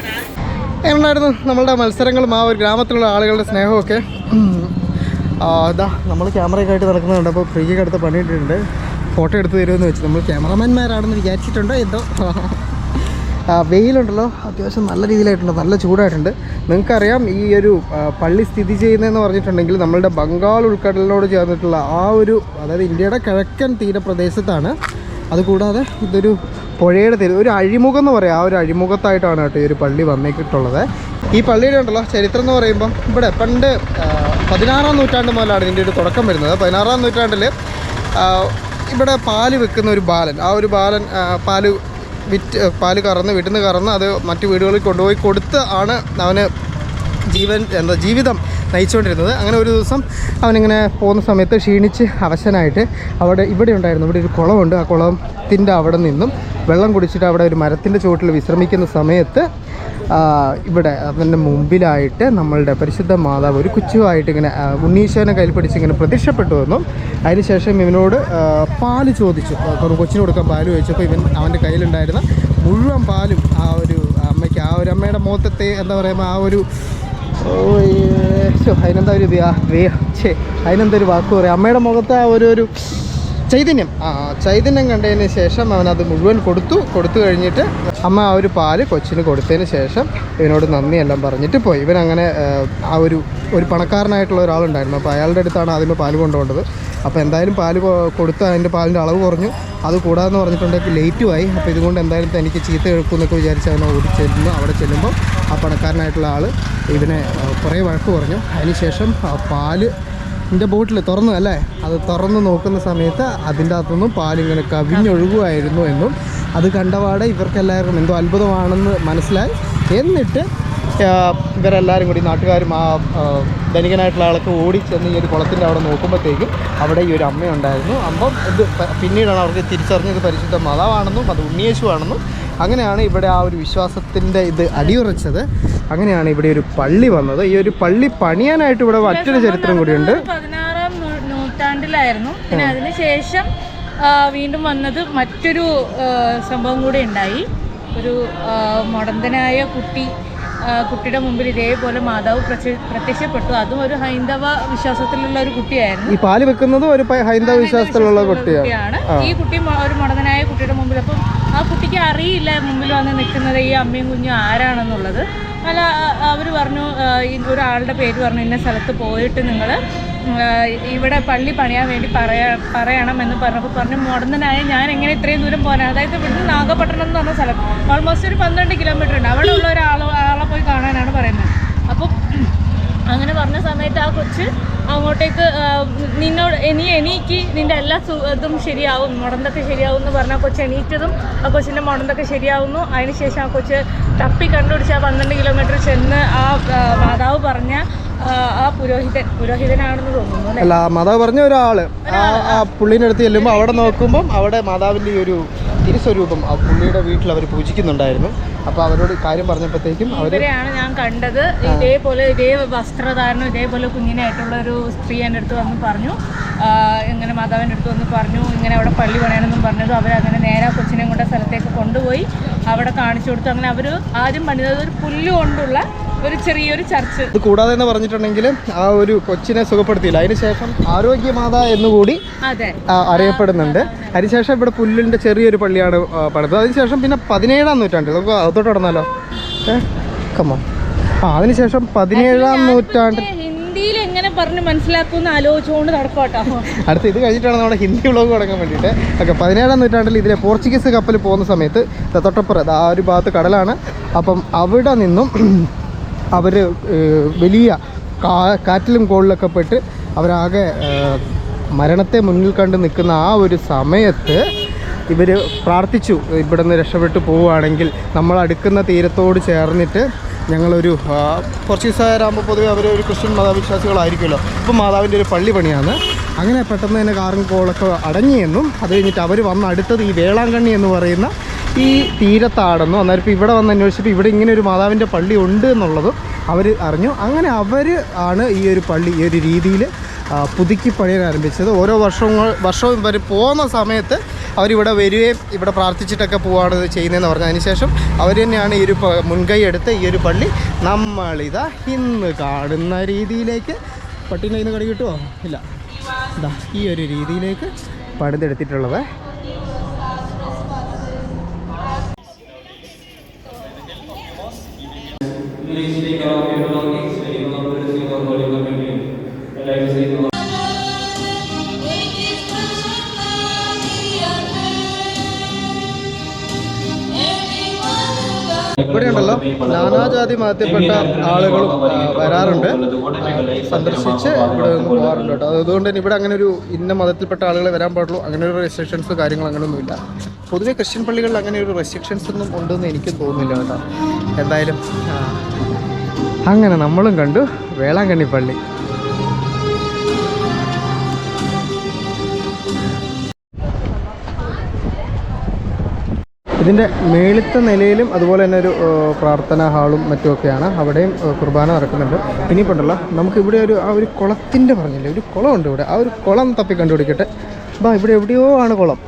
എങ്ങനെയായിരുന്നു നമ്മളുടെ മത്സരങ്ങളും ആ ഒരു ഗ്രാമത്തിലുള്ള ആളുകളുടെ സ്നേഹമൊക്കെ? അതാ നമ്മൾ ക്യാമറയൊക്കെ ആയിട്ട് നടക്കുന്നുണ്ട് അപ്പോൾ ഫ്രീക്ക് അടുത്ത് പണിയിട്ടുണ്ട് ഫോട്ടോ എടുത്ത് തരുമെന്ന് വെച്ച്. നമ്മൾ ക്യാമറമാൻമാരാണെന്ന് വിചാരിച്ചിട്ടുണ്ടോ. എന്തോ വെയിലുണ്ടല്ലോ. അത്യാവശ്യം നല്ല രീതിയിലായിട്ടുണ്ട്. നല്ല ചൂടായിട്ടുണ്ട്. നിങ്ങൾക്കറിയാം ഈ ഒരു പള്ളി സ്ഥിതി ചെയ്യുന്നതെന്ന് പറഞ്ഞിട്ടുണ്ടെങ്കിൽ നമ്മളുടെ ബംഗാൾ ഉൾക്കടലിനോട് ചേർന്നിട്ടുള്ള ആ ഒരു അതായത് ഇന്ത്യയുടെ കിഴക്കൻ തീരപ്രദേശത്താണ്. അതുകൂടാതെ ഇതൊരു പുഴയുടെ തീരം ഒരു അഴിമുഖം എന്ന് പറയാം. ആ ഒരു അഴിമുഖത്തായിട്ടാണ് കേട്ടോ ഈ ഒരു പള്ളി വന്നിട്ടുള്ളത്. ഈ പള്ളിയുടെ ഉണ്ടല്ലോ ചരിത്രം എന്ന് പറയുമ്പം ഇവിടെ പണ്ട് പതിനാറാം നൂറ്റാണ്ട് മുതലാണ് ഇതിന്റെ ഒരു തുടക്കം വരുന്നത്. പതിനാറാം നൂറ്റാണ്ടിൽ ഇവിടെ പാൽ വെക്കുന്ന ഒരു ബാലൻ ആ ഒരു ബാലൻ പാൽ വിറ്റ് പാൽ കറന്ന് വീട്ടിൽ നിന്ന് കറന്ന് അത് മറ്റു വീടുകളിൽ കൊണ്ടുപോയി കൊടുത്ത് ആണ് അവന് ജീവൻ എന്താ ജീവിതം നയിച്ചുകൊണ്ടിരുന്നത്. അങ്ങനെ ഒരു ദിവസം അവനിങ്ങനെ പോകുന്ന സമയത്ത് ക്ഷീണിച്ച് അവശനായിട്ട് അവിടെ ഇവിടെ ഉണ്ടായിരുന്നു. ഇവിടെ ഒരു കുളമുണ്ട്. ആ കുളത്തിന്റെ അവിടെ നിന്നും വെള്ളം കുടിച്ചിട്ട് അവിടെ ഒരു മരത്തിന്റെ ചുവട്ടിൽ വിശ്രമിക്കുന്ന സമയത്ത് ഇവിടെ അതിന്റെ മുമ്പിലായിട്ട് നമ്മളുടെ പരിശുദ്ധ മാതാവ് ഒരു കുച്ചുമായിട്ട് ഇങ്ങനെ ഉണ്ണീശ്വരനെ കയ്യിൽ പിടിച്ച് ഇങ്ങനെ പ്രത്യക്ഷപ്പെട്ടു വന്നു. അതിനുശേഷം ഇവനോട് പാൽ ചോദിച്ചു. കൊച്ചിന് കൊടുക്കാൻ പാൽ ചോദിച്ചപ്പോൾ ഇവൻ അവന്റെ കയ്യിലുണ്ടായിരുന്ന മുഴുവൻ പാലും ആ ഒരു അമ്മയ്ക്ക് ആ ഒരു അമ്മയുടെ മുഖത്തെ എന്താ പറയുക ആ ഒരു അതിനെന്താ ഒരു അതിനെന്താ ഒരു വാക്ക് പറയാം? അമ്മയുടെ മുഖത്ത് ആ ഒരു ഒരു ചൈതന്യം. ആ ചൈതന്യം കണ്ടതിന് ശേഷം അവൻ അത് മുഴുവൻ കൊടുത്തു. കൊടുത്തു കഴിഞ്ഞിട്ട് അമ്മ ആ ഒരു പാൽ കൊച്ചിന് കൊടുത്തതിന് ശേഷം ഇവനോട് നന്ദിയെല്ലാം പറഞ്ഞിട്ട് പോയി. ഇവൻ അങ്ങനെ ആ, ഒരു ഒരു പണക്കാരനായിട്ടുള്ള ഒരാളുണ്ടായിരുന്നു. അപ്പോൾ അയാളുടെ അടുത്താണ് ആദ്യമേ പാൽ കൊണ്ടുപോകേണ്ടത്. അപ്പോൾ എന്തായാലും പാൽ കൊടുത്ത് അതിന്റെ പാലിന്റെ അളവ് കുറഞ്ഞു. അത് കൂടാതെന്ന് പറഞ്ഞിട്ടുണ്ടെങ്കിൽ ലേറ്റുമായി അപ്പോൾ ഇതുകൊണ്ട് എന്തായാലും തനിക്ക് ചീത്ത കേൾക്കും എന്നൊക്കെ വിചാരിച്ച് അവനെ ഓടി ചെല്ലുന്നു അവിടെ ചെല്ലുമ്പോൾ ആ പണക്കാരനായിട്ടുള്ള ആൾ ഇവനെ കുറേ വഴക്ക് പറഞ്ഞു. അതിനുശേഷം ആ പാൽ എന്റെ ബോട്ടിൽ തുറന്നു അല്ലേ? അത് തുറന്ന് നോക്കുന്ന സമയത്ത് അതിന്റെ അകത്തുനിന്നും പാലിങ്ങനെ കവിഞ്ഞൊഴുകുമായിരുന്നു എന്നും അത് കണ്ടപാടെ ഇവർക്കെല്ലാവർക്കും എന്തോ അത്ഭുതമാണെന്ന് മനസ്സിലായി. എന്നിട്ട് ഇവരെല്ലാവരും കൂടി നാട്ടുകാരും ആ ധനികനായിട്ടുള്ള ആളൊക്കെ ഓടി ചെന്ന് ഈ ഒരു കുളത്തിന്റെ അവിടെ നോക്കുമ്പോഴത്തേക്കും അവിടെ ഈ ഒരു അമ്മയുണ്ടായിരുന്നു. അപ്പം ഇത് പിന്നീടാണ് അവർക്ക് തിരിച്ചറിഞ്ഞത് പരിശുദ്ധ മാതാവാണെന്നും അത് ഉണ്ണിയേശുവാണെന്നും. അങ്ങനെയാണ് ഇവിടെ ആ ഒരു വിശ്വാസത്തിന്റെ ഇത് അടിയുറച്ചത്. അങ്ങനെയാണ് ഇവിടെ ഒരു പള്ളി വന്നത്. ഈ ഒരു പള്ളി പണിയാനായിട്ട് ഇവിടെ മറ്റൊരു ചരിത്രം കൂടിയുണ്ട്. പതിനാറാം നൂറ്റാണ്ടിലായിരുന്നു. പിന്നെ അതിനുശേഷം വീണ്ടും വന്നത് മറ്റൊരു സംഭവം കൂടി ഉണ്ടായി. ഒരു മൊടന്തനായ കുട്ടി കുട്ടിയുടെ മുമ്പിൽ ഇതേപോലെ മാതാവ് പ്രത്യ- പ്രത്യക്ഷപ്പെട്ടു. അതും ഒരു ഹൈന്ദവ വിശ്വാസത്തിലുള്ള ഒരു കുട്ടിയായിരുന്നു. ഈ പാൽ വെക്കുന്നത് ഒരു ഹൈന്ദവ വിശ്വാസത്തിലുള്ള കുട്ടിയാണ്. ഈ കുട്ടി ഒരു മടങ്ങനായ കുട്ടിയുടെ മുമ്പിൽ. അപ്പം ആ കുട്ടിക്ക് അറിയില്ല മുമ്പിൽ വന്ന് നിൽക്കുന്നത് ഈ അമ്മയും കുഞ്ഞും ആരാണെന്നുള്ളത്. അല്ല അവർ പറഞ്ഞു ഒരാളുടെ പേര് പറഞ്ഞു ഇന്ന സ്ഥലത്ത് പോയിട്ട് നിങ്ങൾ ഇവിടെ പള്ളി പണിയാൻ വേണ്ടി പറയാ പറയണം എന്ന് പറഞ്ഞപ്പോൾ പറഞ്ഞു മുടന്തനായ ഞാൻ എങ്ങനെ ഇത്രയും ദൂരം പോകാൻ അതായത് ഇവിടുന്ന് നാഗപട്ടണം എന്ന് പറഞ്ഞ സ്ഥലം. ഓൾമോസ്റ്റ് ഒരു പന്ത്രണ്ട് കിലോമീറ്റർ ഉണ്ട്. അവിടെ ഉള്ള ഒരാൾ ആളെ പോയി കാണാനാണ് പറയുന്നത്. അപ്പം അങ്ങനെ പറഞ്ഞ സമയത്ത് ആ കൊച്ച് അങ്ങോട്ടേക്ക് നിന്നോട് നീ എണീക്ക്. നിന്റെ എല്ലാ ഇതും ശരിയാവും. മുടന്തൊക്കെ ശരിയാവും എന്ന് പറഞ്ഞ കൊച്ച് എണീറ്റതും ആ കൊച്ചിന്റെ മുടന്തൊക്കെ ശരിയാവുന്നു. അതിനുശേഷം ആ കൊച്ച് തപ്പി കണ്ടുപിടിച്ച് ആ പന്ത്രണ്ട് കിലോമീറ്റർ ചെന്ന് ആ, മാതാവ് പറഞ്ഞ ആ, ആ പുരോഹിതൻ പുരോഹിതനാണെന്ന് തോന്നുന്നു അല്ല? മാതാവ് പറഞ്ഞ ഒരാൾ. ആ പുള്ളീന്റെ അടുത്ത് ചെല്ലുമ്പോൾ അവിടെ നോക്കുമ്പം അവിടെ മാതാവിന്റെ ഈ ഒരു തിരുസ്വരൂപം ആ പുള്ളിയുടെ വീട്ടിൽ അവർ പൂജിക്കുന്നുണ്ടായിരുന്നു. അപ്പോൾ അവരോട് കാര്യം പറഞ്ഞപ്പോഴത്തേക്കും അവരെയാണ് ഞാൻ കണ്ടത്. ഇതേപോലെ ഇതേ വസ്ത്രധാരണം ഇതേപോലെ കുഞ്ഞിനായിട്ടുള്ള ഒരു സ്ത്രീ എന്റെ അടുത്ത് വന്ന് പറഞ്ഞു. ഇങ്ങനെ മാതാവിന്റെ അടുത്ത് വന്ന് പറഞ്ഞു ഇങ്ങനെ അവിടെ പള്ളി പണിയണമെന്നും പറഞ്ഞത് അവരങ്ങനെ നേരെ കൊച്ചിനെയും കൊച്ചിനെ കൊണ്ട് സ്ഥലത്തേക്ക് കൊണ്ടുപോയി. അവിടെ കാണിച്ചു കൊടുത്തു. അങ്ങനെ അവർ ആദ്യം പണിതത് ഒരു പുല്ല് കൊണ്ടുള്ള ഒരു ചെറിയൊരു ചർച്ച്. ഇത് കൂടാതെ എന്ന് പറഞ്ഞിട്ടുണ്ടെങ്കിൽ ആ ഒരു കൊച്ചിനെ സുഖപ്പെടുത്തിയില്ല. അതിനുശേഷം ആരോഗ്യമാത എന്നുകൂടി അറിയപ്പെടുന്നുണ്ട്. അതിനുശേഷം ഇവിടെ പുല്ലിന്റെ ചെറിയൊരു പള്ളിയാണ് പണിത് അതിനുശേഷം പിന്നെ പതിനേഴാം നൂറ്റാണ്ട്. നമുക്ക് അകത്തോട്ട് തുടർന്നല്ലോ ഏ കമ്മോ ആ അതിനുശേഷം പതിനേഴാം നൂറ്റാണ്ട് ഹിന്ദിയിൽ എങ്ങനെ പറഞ്ഞ് മനസ്സിലാക്കുമെന്ന് ആലോചിച്ചുകൊണ്ട് നടക്കോട്ടോ അടുത്ത് ഇത് കഴിഞ്ഞിട്ടാണ് നമ്മുടെ ഹിന്ദി വ്ളോഗ് തുടങ്ങാൻ വേണ്ടിയിട്ട്. ഓക്കെ പതിനേഴാം നൂറ്റാണ്ടിൽ ഇതിലെ പോർച്ചുഗീസ് കപ്പൽ പോകുന്ന സമയത്ത് തൊട്ടപ്പുറത്ത് ആ ഒരു ഭാഗത്ത് കടലാണ്. അപ്പം അവിടെ നിന്നും <clears throat> അവർ വലിയ കാ കാറ്റിലും കോളിലൊക്കെ പെട്ട് അവരാകെ മരണത്തെ മുന്നിൽ കണ്ട് നിൽക്കുന്ന ആ ഒരു സമയത്ത് ഇവർ പ്രാർത്ഥിച്ചു. ഇവിടെ നിന്ന് രക്ഷപ്പെട്ടു പോവുകയാണെങ്കിൽ നമ്മൾ അടുക്കുന്ന തീരത്തോട് ചേർന്നിട്ട് ഞങ്ങളൊരു കുറച്ച് പോർച്ചുഗീസുകാരാകുമ്പോൾ പൊതുവെ അവർ ഒരു ക്രിസ്ത്യൻ മതവിശ്വാസികളായിരിക്കുമല്ലോ. അപ്പോൾ മാതാവിന്റെ ഒരു പള്ളി പണിയാണ്. അങ്ങനെ പെട്ടെന്ന് തന്നെ കാറും കോളൊക്കെ അടങ്ങിയെന്നും അത് കഴിഞ്ഞിട്ട് അവർ വന്ന് അടുത്തത് ഈ വേളാങ്കണ്ണി എന്ന് പറയുന്ന ഈ തീരത്താടെന്നും അന്നേരം ഇപ്പോൾ ഇവിടെ വന്ന് അന്വേഷിച്ചപ്പോൾ ഇവിടെ ഇങ്ങനെ ഒരു മാതാവിന്റെ പള്ളി ഉണ്ട് എന്നുള്ളതും അവർ അറിഞ്ഞു. അങ്ങനെ അവർ ആണ് ഈ ഒരു പള്ളി ഈ ഒരു രീതിയിൽ പുതുക്കി പണിയാൻ ആരംഭിച്ചത്. ഓരോ വർഷങ്ങൾ വർഷവും ഇവർ പോകുന്ന സമയത്ത് അവരിവിടെ വരികയും ഇവിടെ പ്രാർത്ഥിച്ചിട്ടൊക്കെ പോവാണ് ചെയ്യുന്നതെന്ന് പറഞ്ഞു അതിനുശേഷം അവർ തന്നെയാണ് ഈ ഒരു മുൻകൈ എടുത്ത് ഈ ഒരു പള്ളി നമ്മളിതാ ഇന്ന് കാണുന്ന രീതിയിലേക്ക്. പട്ടിന് ഇന്ന് കടി കിട്ടുമോ ഇല്ല. ഇതാ ഈ ഒരു രീതിയിലേക്ക് പണിതെടുത്തിട്ടുള്ളത് ഇവിടെ ഉണ്ടല്ലോ നാനാജാതി മതത്തിൽപ്പെട്ട ആളുകളും വരാറുണ്ട്. സന്ദർശിച്ച് ഇവിടെ നിന്ന് പോകാറുണ്ട് കേട്ടോ. അതുകൊണ്ട് തന്നെ ഇവിടെ അങ്ങനെ ഒരു ഇന്ന മതത്തിൽപ്പെട്ട ആളുകളെ വരാൻ പാടുള്ളൂ. അങ്ങനെ ഒരു റെസ്ട്രിക്ഷൻസ് കാര്യങ്ങൾ അങ്ങനെയൊന്നുമില്ല. പൊതുവെ ക്രിസ്ത്യൻ പള്ളികളിൽ അങ്ങനെ ഒരു റെസ്ട്രിക്ഷൻസ് ഒന്നും ഉണ്ടെന്ന് എനിക്ക് തോന്നുന്നില്ല കേട്ടോ. എന്തായാലും അങ്ങനെ നമ്മളും കണ്ടു വേളാങ്കണ്ണി പള്ളി. ഇതിന്റെ മേളിത്തെ നിലയിലും അതുപോലെ തന്നെ ഒരു പ്രാർത്ഥനാ ഹാളും മറ്റുമൊക്കെയാണ് അവിടെയും കുർബാന നടക്കുന്നുണ്ട്. ഇനിയിപ്പോണ്ടല്ലോ നമുക്ക് ഇവിടെ ഒരു ആ ഒരു കുളത്തിന്റെ പറഞ്ഞില്ലേ ഒരു കുളമുണ്ട് ഇവിടെ. ആ ഒരു കുളം തപ്പി കണ്ടുപിടിക്കട്ടെ. ബാ ഇവിടെ എവിടെയോ ആണ് കുളം.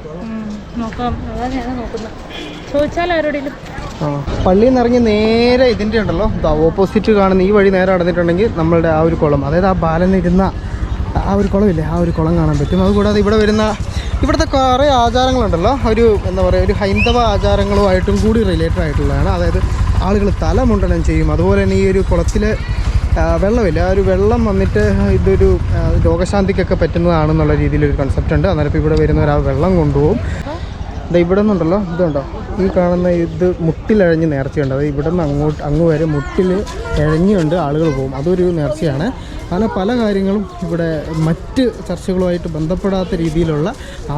ആ പള്ളിയിൽ നിന്ന് ഇറങ്ങി നേരെ ഇതിന്റെ ഉണ്ടല്ലോ ഓപ്പോസിറ്റ് കാണുന്ന ഈ വഴി നേരെ നടന്നിട്ടുണ്ടെങ്കിൽ നമ്മളുടെ ആ ഒരു കുളം. അതായത് ആ ബാലൻ ഇരുന്ന ആ ഒരു കുളമില്ലേ? ആ ഒരു കുളം കാണാൻ പറ്റും. അതുകൂടാതെ ഇവിടെ വരുന്ന ഇവിടുത്തെ കുറേ ആചാരങ്ങളുണ്ടല്ലോ. ഒരു എന്താ പറയുക ഒരു ഹൈന്ദവ ആചാരങ്ങളുമായിട്ടും കൂടി റിലേറ്റഡ് ആയിട്ടുള്ളതാണ്. അതായത് ആളുകൾ തലമുണ്ടനം ചെയ്യും. അതുപോലെ തന്നെ ഈ ഒരു കുളത്തിൽ വെള്ളമില്ല? ആ ഒരു വെള്ളം വന്നിട്ട് ഇതൊരു രോഗശാന്തിക്കൊക്കെ പറ്റുന്നതാണെന്നുള്ള രീതിയിലൊരു കൺസെപ്റ്റ് ഉണ്ട്. അന്നേരം ഇപ്പോൾ ഇവിടെ വരുന്നവർ ആ വെള്ളം കൊണ്ടുപോകും. ഇവിടെ നിന്നുണ്ടല്ലോ ഇതുണ്ടോ? ഈ കാണുന്ന ഇത് മുട്ടിലഴഞ്ഞ് നേർച്ചയുണ്ട്. അതായത് ഇവിടെ നിന്ന് അങ്ങോട്ട് അങ്ങ് വരെ മുട്ടിൽ ഇഴഞ്ഞുകൊണ്ട് ആളുകൾ പോകും. അതൊരു നേർച്ചയാണ്. അങ്ങനെ പല കാര്യങ്ങളും ഇവിടെ മറ്റ് ചർച്ചകളുമായിട്ട് ബന്ധപ്പെടാത്ത രീതിയിലുള്ള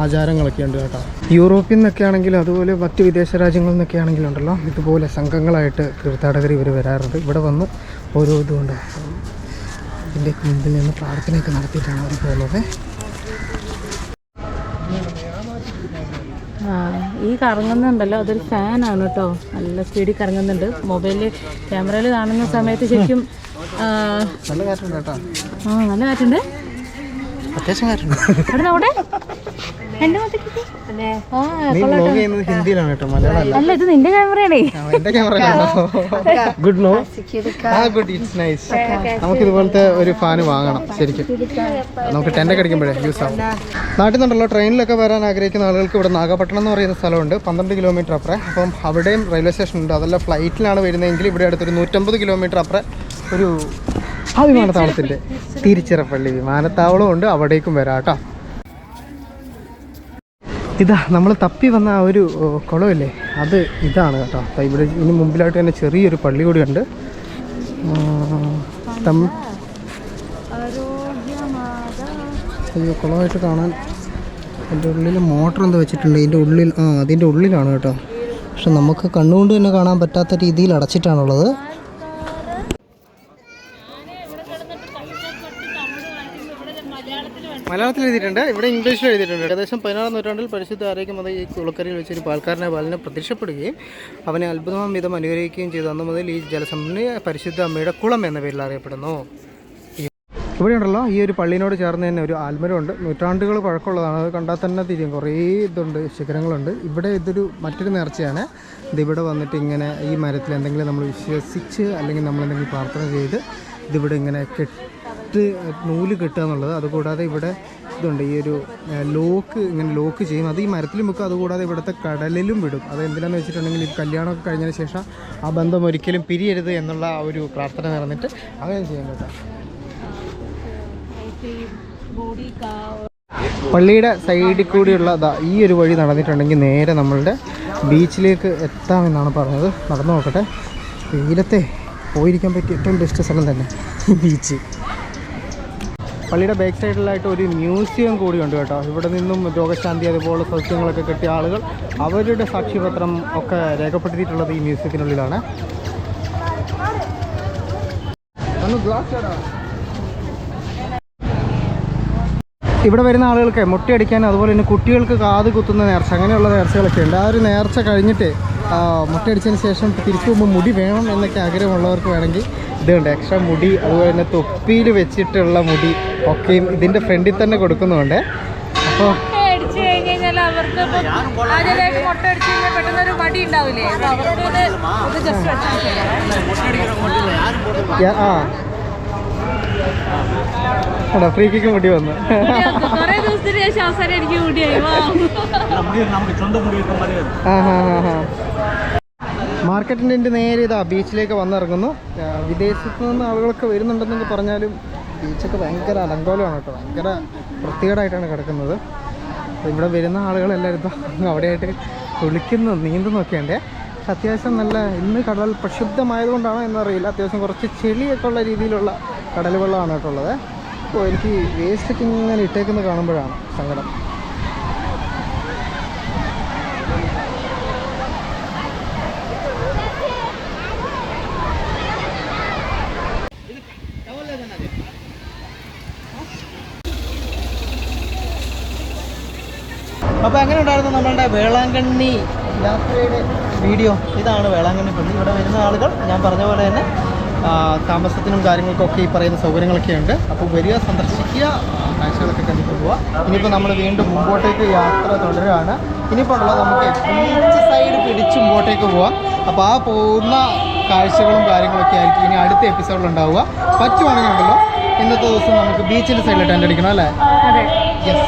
ആചാരങ്ങളൊക്കെ ഉണ്ട് കേട്ടോ. യൂറോപ്പിൽ നിന്നൊക്കെ ആണെങ്കിലും അതുപോലെ മറ്റ് വിദേശ രാജ്യങ്ങളിൽ നിന്നൊക്കെ ആണെങ്കിലും ഉണ്ടല്ലോ. ഇതുപോലെ സംഘങ്ങളായിട്ട് തീർത്ഥാടകർ ഇവർ വരാറുണ്ട്. ഇവിടെ വന്ന് ഓരോ ഇതുകൊണ്ട് ഇതിന്റെ മുമ്പിൽ നിന്ന് പ്രാർത്ഥനയൊക്കെ നടത്തിയിട്ടാണ് അവർ പോകുന്നത്. ഈ കറങ്ങുന്നുണ്ടല്ലോ അതൊരു ഫാനാണ് കേട്ടോ നല്ല സ്പീഡിൽ കറങ്ങുന്നുണ്ട്. മൊബൈലിൽ ക്യാമറയിൽ കാണുന്ന സമയത്ത് ശരിക്കും നല്ല കാറ്റുണ്ട് കേട്ടോ. ആ നല്ല കാറ്റുണ്ട്? അത്യാവശ്യം കാറ്റുണ്ട്. അവിടെ? അല്ല ഇത് നിന്റെ ക്യാമറയാണേ. Good no good it's nice നമുക്ക് ഇതുപോലത്തെ ഒരു ഫാന് വാങ്ങണം ശരിക്കും. നമുക്ക് ടെന്റൊക്കെ അടിക്കുമ്പോഴേ യൂസ് ആവും. നാട്ടിൽ നിന്നുണ്ടല്ലോ ട്രെയിനിലൊക്കെ വരാൻ ആഗ്രഹിക്കുന്ന ആളുകൾക്ക് ഇവിടെ നാഗപട്ടണം എന്ന് പറയുന്ന സ്ഥലമുണ്ട് പന്ത്രണ്ട് കിലോമീറ്റർ അപ്പുറം. അപ്പം അവിടെയും റെയിൽവേ സ്റ്റേഷൻ ഉണ്ട് അതല്ല ഫ്ലൈറ്റിലാണ് വരുന്നതെങ്കിൽ ഇവിടെ അടുത്തൊരു നൂറ്റമ്പത് കിലോമീറ്റർ അപ്പുറം ഒരു ആ വിമാനത്താവളത്തിന്റെ തിരിച്ചിറപ്പള്ളി വിമാനത്താവളം ഉണ്ട് അവിടേക്കും വരാം കേട്ടോ. ഇതാ നമ്മൾ തപ്പി വന്ന ആ ഒരു കുളമില്ലേ? അത് ഇതാണ് കേട്ടോ. അപ്പം ഇവിടെ ഇതിന് മുമ്പിലായിട്ട് തന്നെ ചെറിയൊരു പള്ളി കൂടി ഉണ്ട്. അയ്യോ കുളമായിട്ട് കാണാൻ അതിന്റെ ഉള്ളിൽ മോട്ടർ എന്തോ വെച്ചിട്ടുണ്ട്. ഇതിന്റെ ഉള്ളിൽ ആ അതിന്റെ ഉള്ളിലാണ് കേട്ടോ. പക്ഷെ നമുക്ക് കണ്ണുകൊണ്ട് തന്നെ കാണാൻ പറ്റാത്ത രീതിയിൽ അടച്ചിട്ടാണുള്ളത്. മലയാളത്തിൽ എഴുതിയിട്ടുണ്ട് ഇവിടെ ഇംഗ്ലീഷിൽ എഴുതിയിട്ടുണ്ട്. ഏകദേശം പതിനാറാം നൂറ്റാണ്ടിൽ പരിശുദ്ധ ആരോഗ്യം മുതൽ ഈ കുളക്കരയിൽ വെച്ചൊരു പാൽക്കാരനെ ബാലനെ പ്രത്യക്ഷപ്പെടുകയും അവനെ അത്ഭുതമാം വിധം അനുഗ്രഹിക്കുകയും ചെയ്തു. അന്ന് മുതൽ ഈ ജലസംഭരണി പരിശുദ്ധ അമ്മയുടെ കുളം എന്ന പേരിൽ അറിയപ്പെടുന്നു. ഇവിടെ ഉണ്ടല്ലോ ഈ ഒരു പള്ളിയോട് ചേർന്ന് തന്നെ ഒരു ആൽമരമുണ്ട്. നൂറ്റാണ്ടുകൾ പഴക്കമുള്ളതാണ്. അത് കണ്ടാൽ തന്നെ തിരിയും. കുറേ ഇതുണ്ട് ശിഖരങ്ങളുണ്ട്. ഇവിടെ ഇതൊരു മറ്റൊരു നേർച്ചയാണ്. ഇതിവിടെ വന്നിട്ട് ഇങ്ങനെ ഈ മരത്തിൽ എന്തെങ്കിലും നമ്മൾ വിശ്വസിച്ച് അല്ലെങ്കിൽ നമ്മൾ എന്തെങ്കിലും പ്രാർത്ഥന ചെയ്ത് ഇതിവിടെ ഇങ്ങനെ കെട്ട് നൂൽ കെട്ടുക എന്നുള്ളത്. അതുകൂടാതെ ഇവിടെ ഇതുണ്ട്. ഈ ഒരു ലോക്ക് ഇങ്ങനെ ലോക്ക് ചെയ്യും. അത് ഈ മരത്തിലും വെക്കും. അതുകൂടാതെ ഇവിടുത്തെ കടലിലും വിടും. അത് എന്തിനാന്ന് വെച്ചിട്ടുണ്ടെങ്കിൽ ഈ കല്യാണമൊക്കെ കഴിഞ്ഞതിന് ശേഷം ആ ബന്ധം ഒരിക്കലും പിരിയരുത് എന്നുള്ള ആ ഒരു പ്രാർത്ഥന നടന്നിട്ട് അങ്ങനെ ചെയ്യാൻ കേട്ടോ പള്ളിയുടെ സൈഡിൽ കൂടിയുള്ള ഈ ഒരു വഴി നടന്നിട്ടുണ്ടെങ്കിൽ നേരെ നമ്മളുടെ ബീച്ചിലേക്ക് എത്താമെന്നാണ് പറഞ്ഞത്. നടന്നു നോക്കട്ടെ. തീരത്തെ പോയിരിക്കാൻ പറ്റിയ ഏറ്റവും ബെസ്റ്റ് സ്ഥലം തന്നെ ബീച്ച്. പള്ളിയുടെ ബാക്ക് സൈഡിലായിട്ട് ഒരു മ്യൂസിയം കൂടിയുണ്ട് കേട്ടോ. ഇവിടെ നിന്നും രോഗശാന്തി അതുപോലെ സൗഖ്യങ്ങളൊക്കെ കിട്ടിയ ആളുകൾ അവരുടെ സാക്ഷ്യപത്രം ഒക്കെ രേഖപ്പെടുത്തിയിട്ടുള്ളത് ഈ മ്യൂസിയത്തിനുള്ളിലാണ്. ഇവിടെ വരുന്ന ആളുകൾക്ക് മുട്ടയടിക്കാൻ അതുപോലെ തന്നെ കുട്ടികൾക്ക് കാത് കുത്തുന്ന നേർച്ച അങ്ങനെയുള്ള നേർച്ചകളൊക്കെ ഉണ്ട്. ആ ഒരു നേർച്ച കഴിഞ്ഞിട്ട് മുട്ടയടിച്ചതിന് ശേഷം തിരിച്ചു പോകുമ്പോൾ മുടി വേണം എന്നൊക്കെ ആഗ്രഹമുള്ളവർക്ക് വേണമെങ്കിൽ ഇതുണ്ട്. എക്സ്ട്രാ മുടി അതുപോലെ തന്നെ തൊപ്പിയിൽ വെച്ചിട്ടുള്ള മുടി ഒക്കെയും ഇതിന്റെ ഫ്രണ്ടിൽ തന്നെ കൊടുക്കുന്നുണ്ട്. അപ്പോൾ ആ ആണോ ഫ്രീ കിക്ക് മുടി വന്നു. കുറെ ദിവസത്തിന് ശേഷം അവസാനം എനിക്ക് മുടിയായി വാ. ആ ഹാ ഹാ ഹാ മാർക്കറ്റിന്റെ എന്റെ നേരെ ഇതാ ബീച്ചിലേക്ക് വന്നിറങ്ങുന്നു. വിദേശത്ത് നിന്ന് ആളുകളൊക്കെ വരുന്നുണ്ടെന്നൊക്കെ പറഞ്ഞാലും ബീച്ചൊക്കെ ഭയങ്കര അലങ്കോലമാണ് കേട്ടോ. ഭയങ്കര വൃത്തികേടായിട്ടാണ് കിടക്കുന്നത്. ഇവിടെ വരുന്ന ആളുകളെല്ലാവരും ഇതാ അവിടെയായിട്ട് കുളിക്കുന്നു നീന്തുന്നൊക്കെയുണ്ട്. അത്യാവശ്യം നല്ല ഇന്ന് കടൽ പ്രക്ഷുബ്ധമായതുകൊണ്ടാണോ എന്നറിയില്ല. അത്യാവശ്യം കുറച്ച് ചെളിയൊക്കെ ഉള്ള രീതിയിലുള്ള കടൽ വെള്ളമാണ് കേട്ടുള്ളത് അപ്പോൾ എനിക്ക് വേസ്റ്റൊക്കെ ഇങ്ങനെ ഇട്ടേക്കുന്നത് കാണുമ്പോഴാണ് സങ്കടം അപ്പോൾ എങ്ങനെ ഉണ്ടായിരുന്നു നമ്മളുടെ വേളാങ്കണ്ണി. യാത്രയുടെ വീഡിയോ. ഇതാണ് വേളാങ്കണ്ണി പള്ളി. ഇവിടെ വരുന്ന ആളുകൾ ഞാൻ പറഞ്ഞ പോലെ തന്നെ താമസത്തിനും കാര്യങ്ങൾക്കൊക്കെ ഈ പറയുന്ന സൗകര്യങ്ങളൊക്കെ ഉണ്ട്. അപ്പോൾ വരിക സന്ദർശിക്കുക കാഴ്ചകളൊക്കെ കണ്ടിട്ട് പോവുക. ഇനിയിപ്പോൾ നമ്മൾ വീണ്ടും മുമ്പോട്ടേക്ക് യാത്ര തുടരുകയാണ്. ഇനിയിപ്പോൾ ഉള്ളത് നമുക്ക് ബീച്ച് സൈഡ് പിടിച്ച് മുമ്പോട്ടേക്ക് പോവാം. അപ്പോൾ ആ പോകുന്ന കാഴ്ചകളും കാര്യങ്ങളൊക്കെ ആയിരിക്കും ഇനി അടുത്ത എപ്പിസോഡിൽ ഉണ്ടാവുക. പറ്റുവാണെങ്കിൽ ഉണ്ടല്ലോ ഇന്നത്തെ ദിവസം നമുക്ക് ബീച്ചിന്റെ സൈഡിൽ ടെന്റ് അടിക്കണം അല്ലേ? യെസ്